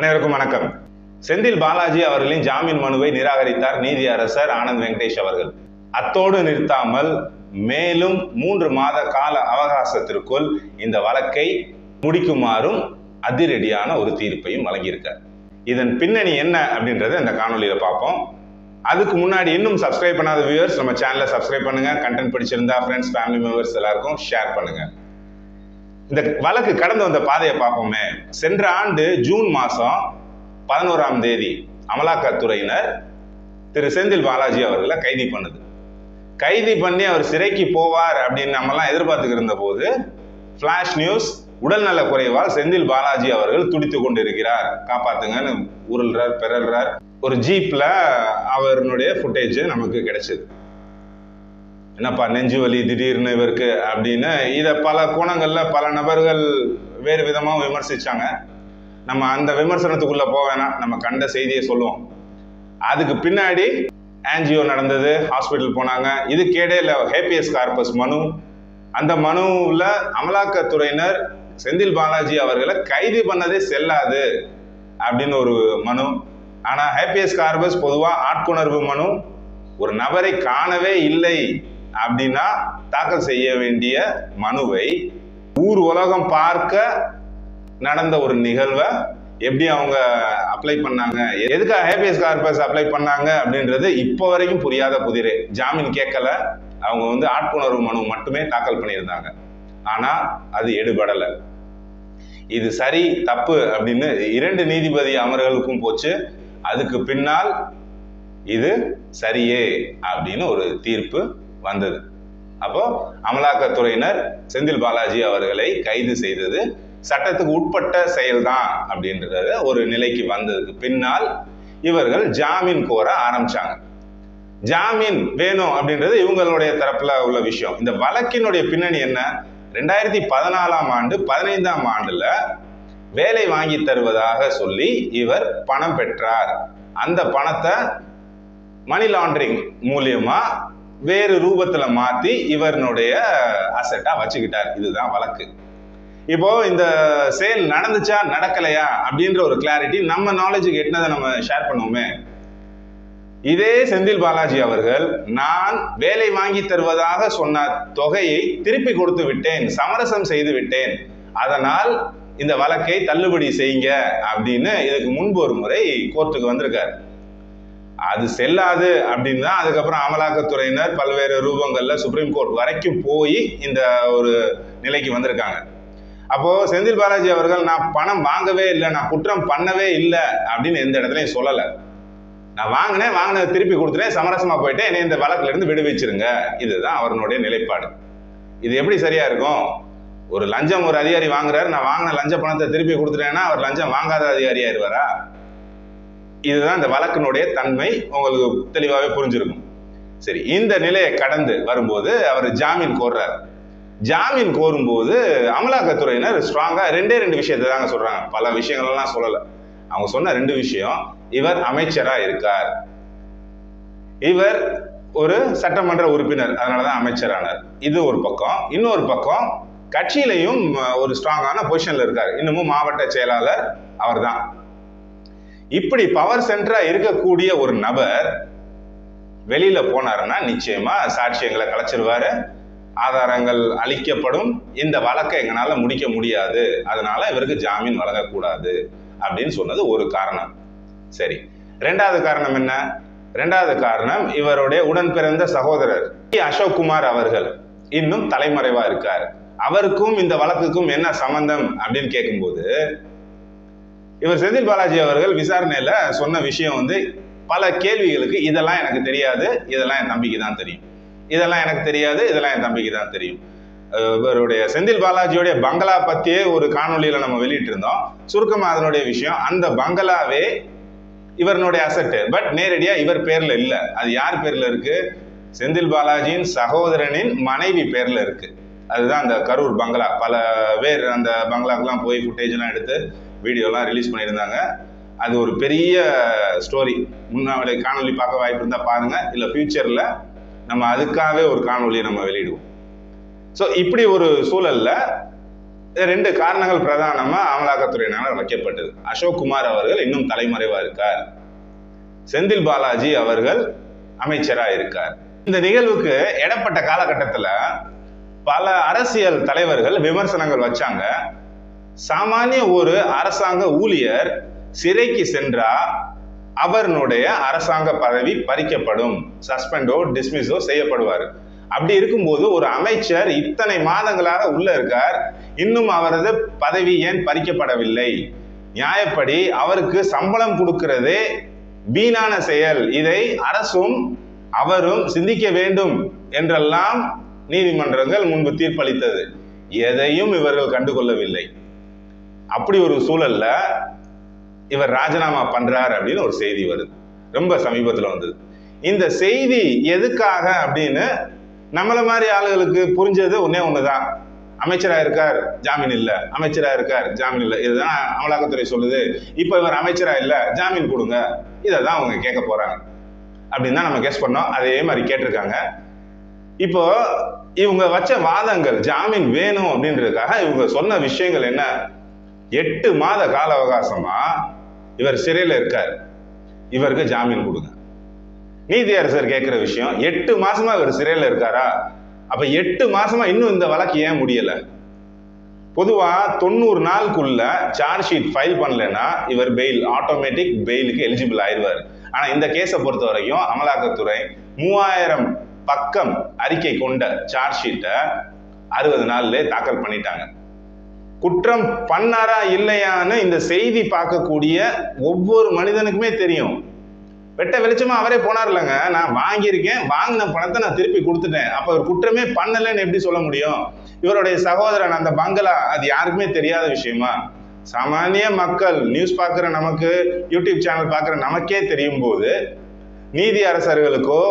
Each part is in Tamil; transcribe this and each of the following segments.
அனைவருக்கும் வணக்கம். செந்தில் பாலாஜி அவர்களின் ஜாமீன் மனுவை நிராகரித்தார் நீதி அரசர் ஆனந்த் வெங்கடேஷ் அவர்கள். அத்தோடு நிறுத்தாமல் மேலும் மூன்று மாத கால அவகாசத்திற்குள் இந்த வழக்கை முடிக்குமாறும் அதிரடியான ஒரு தீர்ப்பையும் வழங்கியிருக்கார். இதன் பின்னணி என்ன அப்படின்றத இந்த காணொலியில் பார்ப்போம். அதுக்கு முன்னாடி இன்னும் சப்ஸ்கிரைப் பண்ணாத வியூவர்ஸ் நம்ம சேனலை சப்ஸ்கிரைப் பண்ணுங்க. கண்டென்ட் பிடிச்சிருந்தா ஃப்ரெண்ட்ஸ் ஃபேமிலி மெம்பர்ஸ் எல்லாருக்கும் ஷேர் பண்ணுங்க. இந்த வழக்கு கடந்து வந்த பாதையை பார்ப்போமே. சென்ற ஆண்டு ஜூன் மாதம் பதினோராம் தேதி அமலாக்கத்துறையினர் திரு செந்தில் பாலாஜி அவர்களை கைதி பண்ணுது. கைதி பண்ணி அவர் சிறைக்கு போவார் அப்படின்னு நம்மலாம் எதிர்பார்த்துக்கிருந்த போது ஃப்ளாஷ் நியூஸ் உடல்நல குறைவால் செந்தில் பாலாஜி அவர்கள் துடித்து கொண்டிருக்கிறார். காப்பாத்துங்கன்னு உருள்றார் பிறல்றார். ஒரு ஜீப்ல அவருடைய ஃபுட்டேஜ் நமக்கு கிடைச்சது. என்னப்பா நெஞ்சு வலி திடீர்னு இவருக்கு அப்படின்னு இதை பல கோணங்களில் பல நபர்கள் வேறு விதமாகவும் விமர்சிச்சாங்க. நம்ம அந்த விமர்சனத்துக்குள்ளே போக வேணாம். நம்ம கண்ட செய்தியை சொல்லுவோம். அதுக்கு பின்னாடி ஆன்ஜியோ நடந்தது ஹாஸ்பிட்டல் போனாங்க. இது இல்லை ஹேப்பியஸ் கார்பஸ் மனு. அந்த மனுவில் அமலாக்கத்துறையினர் செந்தில் பாலாஜி அவர்களை கைது பண்ணதே செல்லாது அப்படின்னு ஒரு மனு. ஆனால் ஹேப்பியஸ் கார்பஸ் பொதுவாக ஆட்கொணர்வு மனு. ஒரு நபரை காணவே இல்லை. அப்படின்னா தாக்கல் செய்ய வேண்டிய மனுவை ஊர் உலகம் பார்க்க நடந்த ஒரு நிகழ்வை எப்படி அவங்க அப்ளை பண்ணாங்க? எதுக்காக ஹேபியஸ் கார்பஸ் அப்ளை பண்ணாங்க அப்படின்றது இப்போ வரைக்கும் புரியாத புதிரே. ஜாமீன் கேட்கல. அவங்க வந்து ஆட்புணர்வு மனு மட்டுமே தாக்கல் பண்ணியிருந்தாங்க. ஆனால் அது எடுபடலை. இது சரி தப்பு அப்படின்னு இரண்டு நீதிபதி அமர்களுக்கும் போச்சு. அதுக்கு பின்னால் இது சரியே அப்படின்னு ஒரு தீர்ப்பு வந்தது. அப்போ அமலாக்கத்துறையினர் செந்தில் பாலாஜி அவர்களை கைது செய்தது சட்டத்துக்கு உட்பட்ட செயல்தான் அப்படின்றத ஒரு நிலைக்கு வந்ததுக்கு பின்னால் இவர்கள் ஜாமீன் கோர ஆரம்பிச்சாங்க. ஜாமீன் வேணும் அப்படின்றது இவங்களுடைய தரப்புல உள்ள விஷயம். இந்த வழக்கினுடைய பின்னணி என்ன? ரெண்டாயிரத்தி பதினாலாம் ஆண்டு பதினைந்தாம் ஆண்டுல வேலை வாங்கி தருவதாக சொல்லி இவர் பணம் பெற்றார். அந்த பணத்தை மணி லாண்டரிங் மூலியமா வேறு ரூபத்துல மாத்தி இவருடைய அசட்டா வச்சுக்கிட்டார். இதுதான் வழக்கு. இப்போ இந்த சேல் நடந்துச்சா நடக்கலையா அப்படின்ற ஒரு கிளாரிட்டி நம்ம நாலேஜுக்கு எட்டினதை நம்ம ஷேர் பண்ணுவோமே. இதே செந்தில் பாலாஜி அவர்கள் நான் வேலை வாங்கி தருவதாக சொன்ன தொகையை திருப்பி கொடுத்து விட்டேன் சமரசம் செய்து விட்டேன். அதனால் இந்த வழக்கை தள்ளுபடி செய்யுங்க அப்படின்னு இதுக்கு முன்பு ஒரு முறை கோர்ட்டுக்கு வந்திருக்காரு. அது செல்லாது அப்படின்னு தான் அதுக்கப்புறம் அமலாக்கத்துறையினர் பல்வேறு ரூபங்களில் சுப்ரீம் கோர்ட் வரைக்கும் போய் இந்த ஒரு நிலைக்கு வந்திருக்காங்க. அப்போது செந்தில் பாலாஜி அவர்கள் நான் பணம் வாங்கவே இல்லை நான் குற்றம் பண்ணவே இல்லை அப்படின்னு எந்த இடத்துலையும் சொல்லலை. நான் வாங்கினேன் வாங்கினதை திருப்பி கொடுத்துட்டேன் சமரசமாக போயிட்டேன் என்னை இந்த வழக்கிலிருந்து விடுவிச்சிருங்க. இதுதான் அவருடைய நிலைப்பாடு. இது எப்படி சரியாக இருக்கும்? ஒரு லஞ்சம் ஒரு அதிகாரி வாங்குறாரு நான் வாங்கின லஞ்ச பணத்தை திருப்பி கொடுத்துட்டேன்னா அவர் லஞ்சம் வாங்காத அதிகாரியாயிருவாரா? இதுதான் இந்த வழக்கினுடைய தன்மை. உங்களுக்கு தெளிவாகவே புரிஞ்சிருக்கும். சரி இந்த நிலையை கடந்து வரும்போது அவர் ஜாமீன் கோர்றாரு. ஜாமீன் கோரும்போது அமலாக்கத்துறையினர் ஸ்ட்ராங்காக ரெண்டே ரெண்டு விஷயத்தை தாங்க சொல்கிறாங்க பல விஷயங்கள்லாம் சொல்லலை. அவங்க சொன்ன ரெண்டு விஷயம் இவர் அமைச்சராக இருக்கார். இவர் ஒரு சட்டமன்ற உறுப்பினர் அதனாலதான் அமைச்சரானார். இது ஒரு பக்கம். இன்னொரு பக்கம் கட்சியிலையும் ஒரு ஸ்ட்ராங்கான பொசிஷனில் இருக்கார். இன்னமும் மாவட்ட செயலாளர் அவர்தான். இப்படி பவர் சென்டரா இருக்கக்கூடிய ஒரு நபர் வெளியில போனாருன்னா நிச்சயமா சாட்சியங்களை கலைச்சிருவாரு. ஆதாரங்கள் அளிக்கப்படும். இந்த வழக்கை எங்களால முடிக்க முடியாது. அதனால இவருக்கு ஜாமீன் வழங்கக்கூடாது அப்படின்னு சொன்னது ஒரு காரணம். சரி. ரெண்டாவது காரணம் என்ன? ரெண்டாவது காரணம் இவருடைய உடன் பிறந்த சகோதரர் அசோக் குமார் அவர்கள் இன்னும் தலைமறைவா இருக்கார். அவருக்கும் இந்த வழக்குக்கும் என்ன சம்பந்தம் அப்படின்னு கேட்கும்போது இவர் செந்தில் பாலாஜி அவர்கள் விசாரணையில சொன்ன விஷயம் வந்து பல கேள்விகளுக்கு இதெல்லாம் எனக்கு தெரியாது இதெல்லாம் என் தம்பிக்கு தான் தெரியும். இதெல்லாம் எனக்கு தெரியாது இதெல்லாம் என் தம்பிக்கு தான் தெரியும். இவருடைய செந்தில் பாலாஜியோடைய பங்களா பத்தியே ஒரு காணொலியில நம்ம வெளியிட்டு இருந்தோம் சுருக்கமா அதனுடைய விஷயம் அந்த பங்களாவே இவருடைய அசட்டு பட் நேரடியா இவர் பேர்ல இல்ல. அது யார் பேர்ல இருக்கு? செந்தில் பாலாஜியின் சகோதரனின் மனைவி பேர்ல இருக்கு. அதுதான் அந்த கரூர் பங்களா. பல பேர் அந்த பங்களாக்கெல்லாம் போய் ஃபுட்டேஜ் எல்லாம் எடுத்து வீடியோலாம் ரிலீஸ் பண்ணியிருந்தாங்க. அது ஒரு பெரிய ஸ்டோரி முன்னாடி காணொலி பார்க்க வாய்ப்பு இருந்தால் பாருங்கள் இல்லை ஃப்யூச்சரில் நம்ம அதுக்காகவே ஒரு காணொலியை நம்ம வெளியிடுவோம். ஸோ இப்படி ஒரு சூழலில் ரெண்டு காரணங்கள் பிரதானமாக அமலாக்கத்துறையினால் வைக்கப்பட்டது. அசோக் குமார் அவர்கள் இன்னும் தலைமறைவாக இருக்கார். செந்தில் பாலாஜி அவர்கள் அமைச்சராக இருக்கார். இந்த நிகழ்வுக்கு இடப்பட்ட காலகட்டத்தில் பல அரசியல் தலைவர்கள் விமர்சனங்கள் வச்சாங்க. சாமானிய ஒரு அரசாங்க ஊழியர் சிறைக்கு சென்றா அவருடைய அரசாங்க பதவி பறிக்கப்படும். சஸ்பெண்டோ டிஸ்மிஸோ செய்யப்படுவார். அப்படி இருக்கும்போது ஒரு அமைச்சர் இத்தனை மாதங்களாக உள்ள இருக்கார். இன்னும் அவரது பதவி ஏன் பறிக்கப்படவில்லை? நியாயப்படி அவருக்கு சம்பளம் கொடுக்கிறது வீணான செயல். இதை அரசும் அவரும் சிந்திக்க வேண்டும் என்றெல்லாம் நீதிமன்றங்கள் முன்பு தீர்ப்பளித்தது. எதையும் இவர்கள் கண்டுகொள்ளவில்லை. அப்படி ஒரு சூழல்ல இவர் ராஜினாமா பண்றார் அப்படின்னு ஒரு செய்தி வருது. ரொம்ப சமீபத்தில் வந்தது. இந்த செய்தி எதுக்காக அப்படின்னு நம்மள மாதிரி ஆளுகளுக்கு புரிஞ்சது ஒன்னே ஒண்ணுதான். அமைச்சரா இருக்கார் ஜாமீன் இல்ல. அமைச்சரா இருக்கார் ஜாமீன் இல்ல. இதுதான் அமலாக்கத்துறை சொல்லுது. இப்ப இவர் அமைச்சரா இல்ல ஜாமீன் கொடுங்க. இதை தான் அவங்க கேட்க போறாங்க. அப்படின்னு தான் நம்ம கெஸ் பண்ணோம். அதே மாதிரி கேட்டிருக்காங்க. இப்போ இவங்க வச்ச வாதங்கள் ஜாமீன் வேணும் அப்படின்றதுக்காக இவங்க சொன்ன விஷயங்கள் என்ன? எட்டு மாத கால அவகாசமா இவர் சிறையில் இருக்கார். இவருக்கு ஜாமீன் கொடுங்க. நீதியரசர் கேட்குற விஷயம் எட்டு மாசமா இவர் சிறையில் இருக்காரா? அப்ப எட்டு மாசமா இன்னும் இந்த வழக்கு ஏன் முடியல? பொதுவா தொண்ணூறு நாளுக்குள்ள சார்ஜ் ஷீட் ஃபைல் பண்ணலன்னா இவர் பெயில் ஆட்டோமேட்டிக் பெயிலுக்கு எலிஜிபிள் ஆயிடுவார். ஆனா இந்த கேஸை பொறுத்த வரைக்கும் அமலாக்கத்துறை மூவாயிரம் பக்கம் அறிக்கை கொண்ட சார்ஜ் ஷீட்டை அறுபது நாள்லேயே தாக்கல் பண்ணிட்டாங்க. குற்றம் பண்ணாரா இல்லையான்னு இந்த செய்தி பார்க்கக்கூடிய ஒவ்வொரு மனிதனுக்குமே தெரியும். வெட்ட வெளிச்சமா அவரே போனார் இல்லைங்க நான் வாங்கியிருக்கேன் வாங்கின பணத்தை நான் திருப்பி கொடுத்துட்டேன். அப்ப அவர் குற்றமே பண்ணலைன்னு எப்படி சொல்ல முடியும்? இவருடைய சகோதரன் அந்த பங்களா அது யாருக்குமே தெரியாத விஷயமா? சாமானிய மக்கள் நியூஸ் பார்க்குற நமக்கு யூடியூப் சேனல் பார்க்குற நமக்கே தெரியும் போது நீதி அரசர்களுக்கோ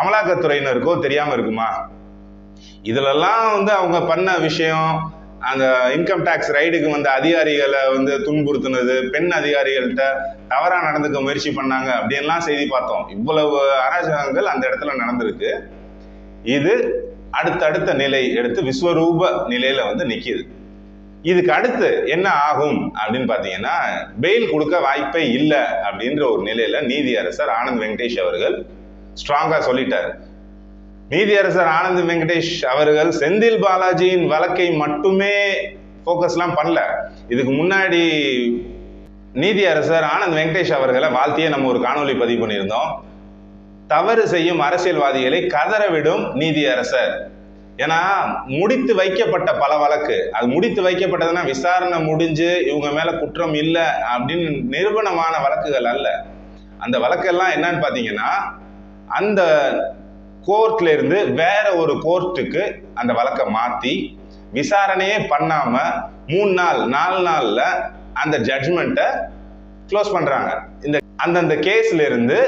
அமலாக்கத்துறையினருக்கோ தெரியாம இருக்குமா? இதுலெல்லாம் வந்து அவங்க பண்ண விஷயம் அந்த இன்கம் டேக்ஸ் ரைடுக்கு வந்த அதிகாரிகளை வந்து துன்புறுத்தினது பெண் அதிகாரிகள்கிட்ட தவறாக நடந்துக்க முயற்சி பண்ணாங்க அப்படின்லாம் செய்தி பார்த்தோம். இவ்வளவு அராஜகங்கள் அந்த இடத்துல நடந்திருக்கு. இது அடுத்தடுத்த நிலை எடுத்து விஸ்வரூப நிலையில வந்து நிற்கிது இதுக்கு அடுத்து என்ன ஆகும் அப்படின்னு பாத்தீங்கன்னா பெயில் கொடுக்க வாய்ப்பே இல்லை அப்படின்ற ஒரு நிலையில நீதியரசர் ஆனந்த் வெங்கடேஷ் அவர்கள் ஸ்ட்ராங்கா சொல்லிட்டார். நீதியரசர் ஆனந்த் வெங்கடேஷ் அவர்கள் செந்தில் பாலாஜியின் வழக்கை மட்டுமே ஃபோக்கஸ்லாம் பண்ணல. இதுக்கு முன்னாடி நீதியரசர் ஆனந்த் வெங்கடேஷ் அவர்களை வாழ்த்தியே நம்ம ஒரு காணொலி பதிவு பண்ணியிருந்தோம். தவறு செய்யும் அரசியல்வாதிகளை கதறவிடும் நீதியரசர் ஏன்னா முடித்து வைக்கப்பட்ட பல வழக்கு. அது முடித்து வைக்கப்பட்டதுன்னா விசாரணை முடிஞ்சு இவங்க மேல குற்றம் இல்லை அப்படின்னு நிரூபணமான வழக்குகள் அல்ல. அந்த வழக்கெல்லாம் என்னன்னு பார்த்தீங்கன்னா அந்த கோர்ட்ல இருந்து வேற ஒரு கோர்ட்டுக்கு அந்த வழக்கை மாத்தி விசாரணையே பண்ணாம மூணு நாள் நாலு நாள்ல அந்த ஜட்ஜ்மெண்ட்டை க்ளோஸ் பண்றாங்க. இந்த அந்தந்த கேஸ்ல இருந்து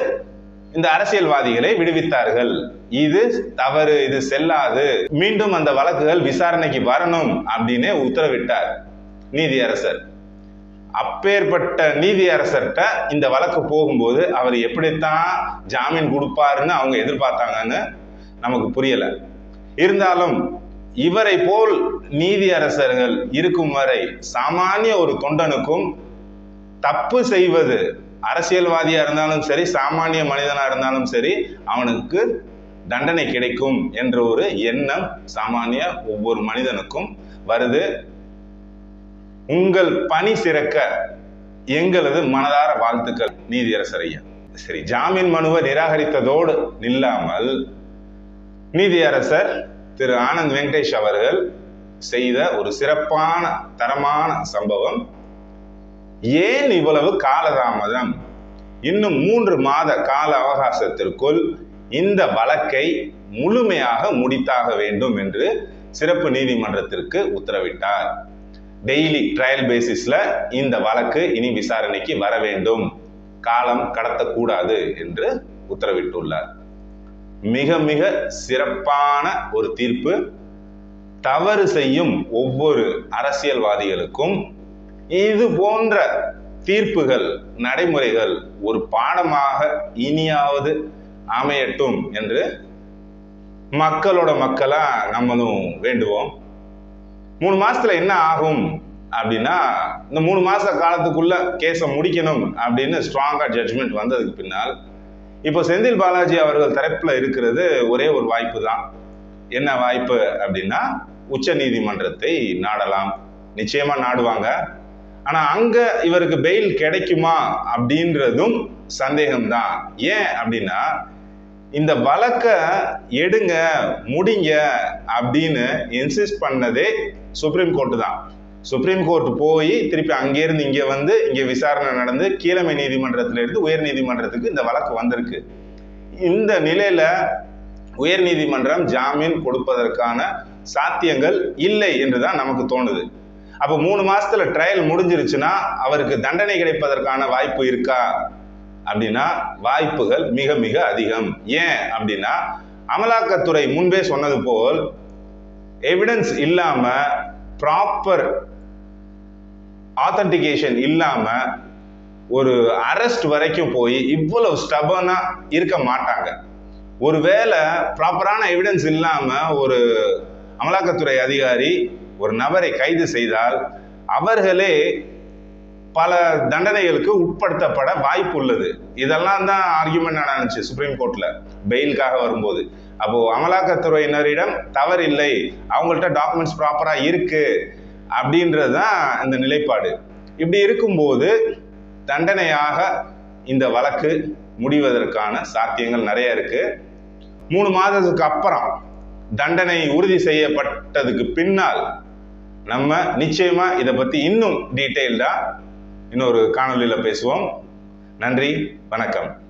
இந்த அரசியல்வாதிகளை விடுவித்தார்கள். இது தவறு இது செல்லாது. மீண்டும் அந்த வழக்குகள் விசாரணைக்கு வரணும் அப்படின்னு உத்தரவிட்டார் நீதியரசர். அப்பேற்பட்ட நீதியரசர்கிட்ட இந்த வழக்கு போகும்போது அவர் எப்படித்தான் ஜாமீன் கொடுப்பாருன்னு அவங்க எதிர்பார்த்தாங்கன்னு நமக்கு புரியலை. இருந்தாலும் இவரை போல் நீதியரசர்கள் இருக்கும் வரை சாமானிய ஒரு தொண்டனுக்கும் தப்பு செய்வது அரசியல்வாதியா இருந்தாலும் சரி சாமானிய மனிதனா இருந்தாலும் சரி அவனுக்கு தண்டனை கிடைக்கும் என்ற ஒரு எண்ணம் சாமானிய ஒவ்வொரு மனிதனுக்கும் வருது. உங்கள் பணி சிறக்க எங்களது மனதார வாழ்த்துக்கள் நீதியரசர் ஐயா. சரி ஜாமீன் மனுவை நிராகரித்ததோடு நில்லாமல் நீதியரசர் திரு ஆனந்த் வெங்கடேஷ் அவர்கள் செய்த ஒரு சிறப்பான தரமான சம்பவம். ஏன் இவ்வளவு காலதாமதம்? இன்னும் மூன்று மாத கால அவகாசத்திற்குள் இந்த வழக்கை முழுமையாக முடித்தாக வேண்டும் என்று சிறப்பு நீதிமன்றத்திற்கு உத்தரவிட்டார். டெய்லி ட்ரையல் பேசிஸில் இந்த வழக்கு இனி விசாரணைக்கு வர வேண்டும். காலம் கடத்தக்கூடாது என்று உத்தரவிட்டுள்ளார். மிக மிக சிறப்பான ஒரு தீர்ப்பு. தவறு செய்யும் ஒவ்வொரு அரசியல்வாதிகளுக்கும் இது போன்ற தீர்ப்புகள் நடைமுறைகள் ஒரு பாடமாக இனியாவது அமையட்டும் என்று மக்களோட மக்களா நம்மளும் வேண்டுவோம். மூணு மாசத்துல என்ன ஆகும் அப்படின்னா இந்த மூணு மாச காலத்துக்குள்ள கேஸை முடிக்கணும் அப்படின்னு ஸ்ட்ராங்கா ஜட்ஜ்மெண்ட் வந்ததுக்கு பின்னால் இப்போ செந்தில் பாலாஜி அவர்கள் தரப்புல இருக்கிறது ஒரே ஒரு வாய்ப்பு தான். என்ன வாய்ப்பு அப்படின்னா உச்ச நீதிமன்றத்தை நாடலாம். நிச்சயமா நாடுவாங்க. ஆனா அங்க இவருக்கு பெயில் கிடைக்குமா அப்படின்றதும் சந்தேகம்தான் ஏன் அப்படின்னா இந்த வழக்க எடுங்க முடிங்க அப்படின்னு இன்சிஸ்ட் பண்ணதே சுப்ரீம் கோர்ட்டு தான். சுப்ரீம் கோர்ட் போய் திருப்பி அங்கேருந்து இங்கே வந்து இங்கே விசாரணை நடந்து கீழமை நீதிமன்றத்திலிருந்து உயர் நீதிமன்றத்துக்கு இந்த வழக்கு வந்திருக்கு. இந்த நிலையில உயர் நீதிமன்றம் ஜாமீன் கொடுப்பதற்கான சாத்தியங்கள் இல்லை என்று தான் நமக்கு தோணுது. அப்போ மூணு மாசத்துல ட்ரையல் முடிஞ்சிருச்சுன்னா அவருக்கு தண்டனை கிடைப்பதற்கான வாய்ப்பு இருக்கா? அப்படின்னா வாய்ப்புகள் மிக மிக அதிகம். ஏன் அப்படின்னா அமலாக்கத்துறை முன்பே சொன்னது போல் எவிடன்ஸ் இல்லாம ப்ராப்பர் ஆத்தன்டிகேஷன் இல்லாம ஒரு அரெஸ்ட் வரைக்கும் போய் இவ்வளவு ஸ்டபனா இருக்க மாட்டாங்க. ஒருவேளை ப்ராப்பரான எவிடன்ஸ் இல்லாம ஒரு அமலாக்கத்துறை அதிகாரி ஒரு நபரை கைது செய்தால் அவர்களே பல தண்டனைகளுக்கு உட்படுத்தப்பட வாய்ப்பு உள்ளது. இதெல்லாம் தான் ஆர்கியூமெண்ட் நடந்துச்சு சுப்ரீம் கோர்ட்ல பெயிலுக்காக வரும்போது. அப்போ அமலாக்கத்துறையினரிடம் தவறில்லை. அவங்கள்ட்ட டாக்குமெண்ட்ஸ் ப்ராப்பரா இருக்கு அப்படின்றது தான் இந்த நிலைப்பாடு. இப்படி இருக்கும்போது தண்டனையாக இந்த வழக்கு முடிவதற்கான சாத்தியங்கள் நிறைய இருக்கு. மூணு மாதத்துக்கு அப்புறம் தண்டனை உறுதி செய்யப்பட்டதுக்கு பின்னால் நம்ம நிச்சயமா இதை பத்தி இன்னும் டீட்டெயில்டா இன்னொரு காணொலியில் பேசுவோம். நன்றி வணக்கம்.